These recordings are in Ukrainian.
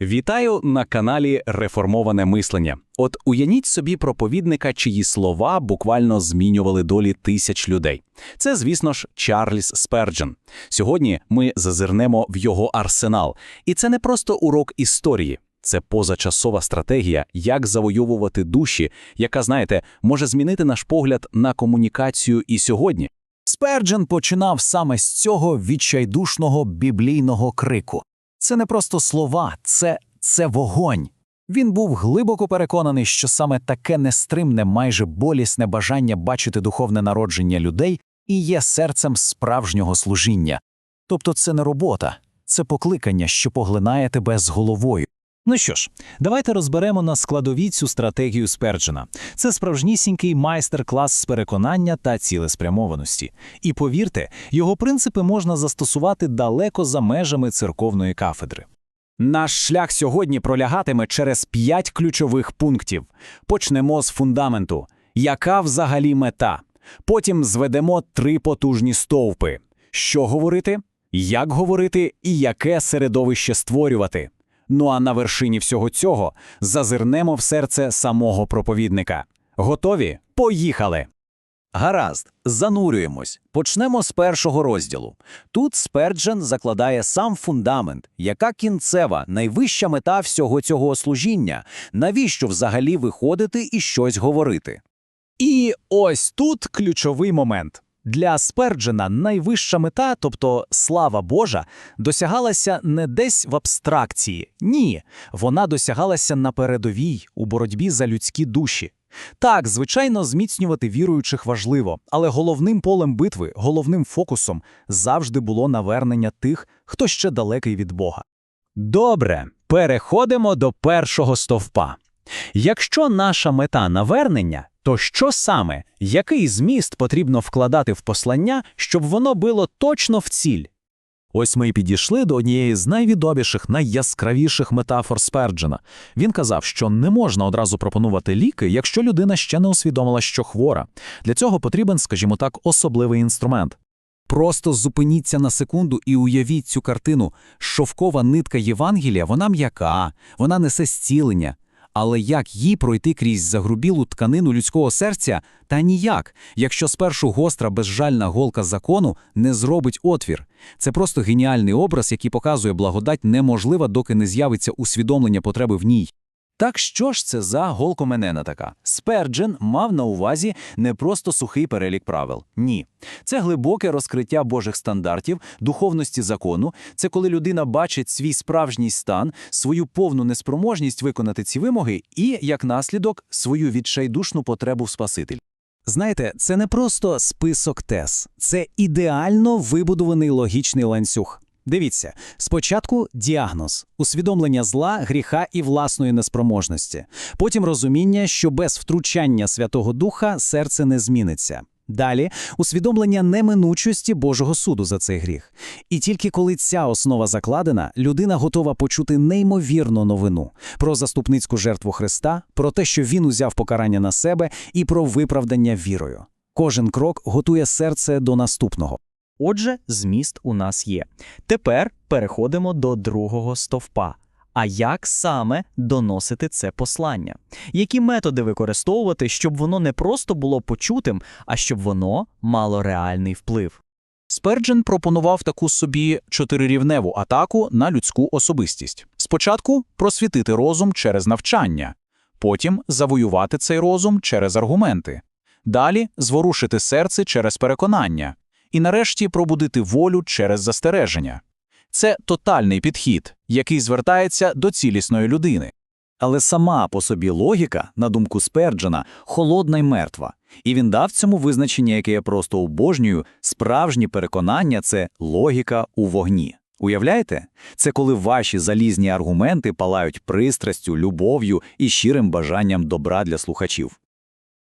Вітаю на каналі Реформоване мислення. От уявіть собі проповідника, чиї слова буквально змінювали долі тисяч людей. Це, звісно ж, Чарльз Сперджен. Сьогодні ми зазирнемо в його арсенал. І це не просто урок історії, це позачасова стратегія, як завойовувати душі, яка, знаєте, може змінити наш погляд на комунікацію і сьогодні. Сперджен починав саме з цього відчайдушного біблійного крику. Це не просто слова, це, це вогонь. Він був глибоко переконаний, що саме таке нестримне, майже болісне бажання бачити духовне народження людей і є серцем справжнього служіння. Тобто це не робота, це покликання, що поглинає тебе з головою. Ну що ж, давайте розберемо на складові цю стратегію Сперджена. Це справжнісінький майстер-клас з переконання та цілеспрямованості. І повірте, його принципи можна застосувати далеко за межами церковної кафедри. Наш шлях сьогодні пролягатиме через п'ять ключових пунктів. Почнемо з фундаменту. Яка взагалі мета? Потім зведемо три потужні стовпи. Що говорити, як говорити і яке середовище створювати. Ну а на вершині всього цього зазирнемо в серце самого проповідника. Готові? Поїхали! Гаразд, занурюємось. Почнемо з першого розділу. Тут Сперджен закладає сам фундамент, яка кінцева, найвища мета всього цього служіння, навіщо взагалі виходити і щось говорити. І ось тут ключовий момент. Для Сперджена найвища мета, тобто слава Божа, досягалася не десь в абстракції. Ні, вона досягалася на передовій у боротьбі за людські душі. Так, звичайно, зміцнювати віруючих важливо, але головним полем битви, головним фокусом завжди було навернення тих, хто ще далекий від Бога. Добре, переходимо до першого стовпа. Якщо наша мета навернення, то що саме, який зміст потрібно вкладати в послання, щоб воно було точно в ціль? Ось ми й підійшли до однієї з найвідоміших, найяскравіших метафор Сперджена. Він казав, що не можна одразу пропонувати ліки, якщо людина ще не усвідомила, що хвора. Для цього потрібен, скажімо так, особливий інструмент. Просто зупиніться на секунду і уявіть цю картину. Шовкова нитка Євангелія, вона м'яка, вона несе зцілення. Але як їй пройти крізь загрубілу тканину людського серця? Та ніяк, якщо спершу гостра безжальна голка закону не зробить отвір. Це просто геніальний образ, який показує благодать неможлива, доки не з'явиться усвідомлення потреби в ній. Так що ж це за голкоменена така? Сперджен мав на увазі не просто сухий перелік правил. Ні. Це глибоке розкриття Божих стандартів, духовності закону. Це коли людина бачить свій справжній стан, свою повну неспроможність виконати ці вимоги і, як наслідок, свою відчайдушну потребу в Спаситель. Знаєте, це не просто список тез, це ідеально вибудований логічний ланцюг. Дивіться, спочатку діагноз, усвідомлення зла, гріха і власної неспроможності, потім розуміння, що без втручання Святого Духа серце не зміниться. Далі усвідомлення неминучості Божого суду за цей гріх. І тільки коли ця основа закладена, людина готова почути неймовірну новину про заступницьку жертву Христа, про те, що він узяв покарання на себе, і про виправдання вірою. Кожен крок готує серце до наступного. Отже, зміст у нас є. Тепер переходимо до другого стовпа. А як саме доносити це послання? Які методи використовувати, щоб воно не просто було почутим, а щоб воно мало реальний вплив? Сперджен пропонував таку собі чотирирівневу атаку на людську особистість. Спочатку просвітити розум через навчання, потім завоювати цей розум через аргументи, далі зворушити серце через переконання, і нарешті пробудити волю через застереження. Це тотальний підхід, який звертається до цілісної людини. Але сама по собі логіка, на думку Сперджена, холодна й мертва. І він дав цьому визначення, яке я просто обожнюю, справжні переконання це логіка у вогні. Уявляєте? Це коли ваші залізні аргументи палають пристрастю, любов'ю і щирим бажанням добра для слухачів.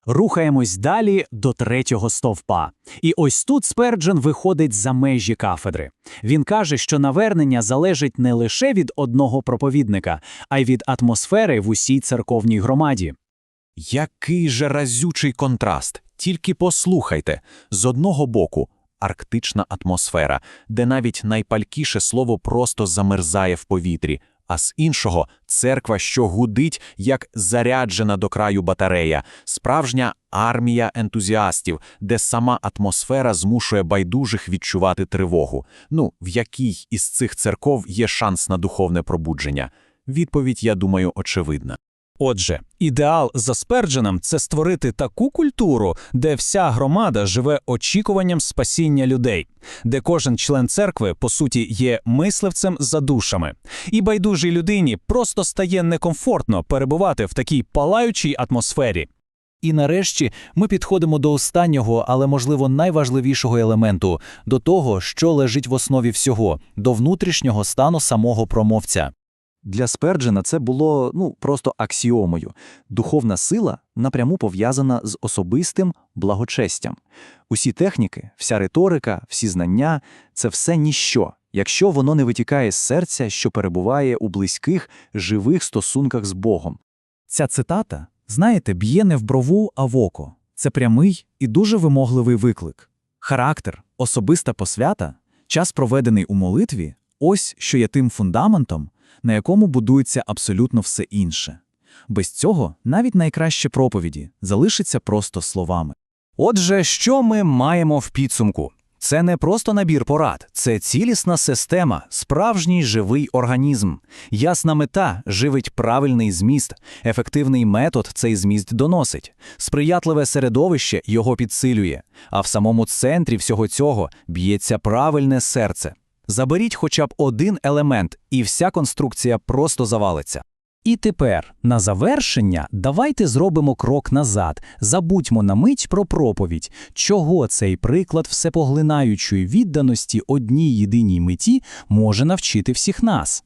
Рухаємось далі до третього стовпа. І ось тут Сперджен виходить за межі кафедри. Він каже, що навернення залежить не лише від одного проповідника, а й від атмосфери в усій церковній громаді. Який же разючий контраст! Тільки послухайте з одного боку арктична атмосфера, де навіть найпалькіше слово просто замерзає в повітрі, а з іншого церква, що гудить, як заряджена до краю батарея, справжня армія ентузіастів, де сама атмосфера змушує байдужих відчувати тривогу. Ну, в якій із цих церков є шанс на духовне пробудження? Відповідь, я думаю, очевидна. Отже, ідеал за Спердженом – це створити таку культуру, де вся громада живе очікуванням спасіння людей, де кожен член церкви, по суті, є мисливцем за душами. І байдужій людині просто стає некомфортно перебувати в такій палаючій атмосфері. І нарешті ми підходимо до останнього, але, можливо, найважливішого елементу – до того, що лежить в основі всього – до внутрішнього стану самого промовця. Для Сперджена це було ну просто аксіомою. Духовна сила напряму пов'язана з особистим благочестям. Усі техніки, вся риторика, всі знання це все ніщо, якщо воно не витікає з серця, що перебуває у близьких, живих стосунках з Богом. Ця цитата, знаєте, б'є не в брову, а в око. Це прямий і дуже вимогливий виклик. Характер, особиста посвята, час, проведений у молитві ось що є тим фундаментом, на якому будується абсолютно все інше. Без цього навіть найкращі проповіді залишаться просто словами. Отже, що ми маємо в підсумку? Це не просто набір порад, це цілісна система, справжній живий організм. Ясна мета живить правильний зміст, ефективний метод цей зміст доносить, сприятливе середовище його підсилює, а в самому центрі всього цього б'ється правильне серце. Заберіть хоча б один елемент, і вся конструкція просто завалиться. І тепер, на завершення, давайте зробимо крок назад, забудьмо на мить про проповідь, чого цей приклад всепоглинаючої відданості одній єдиній меті може навчити всіх нас.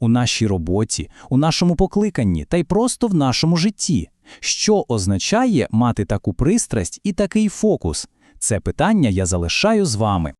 У нашій роботі, у нашому покликанні та й просто в нашому житті. Що означає мати таку пристрасть і такий фокус? Це питання я залишаю з вами.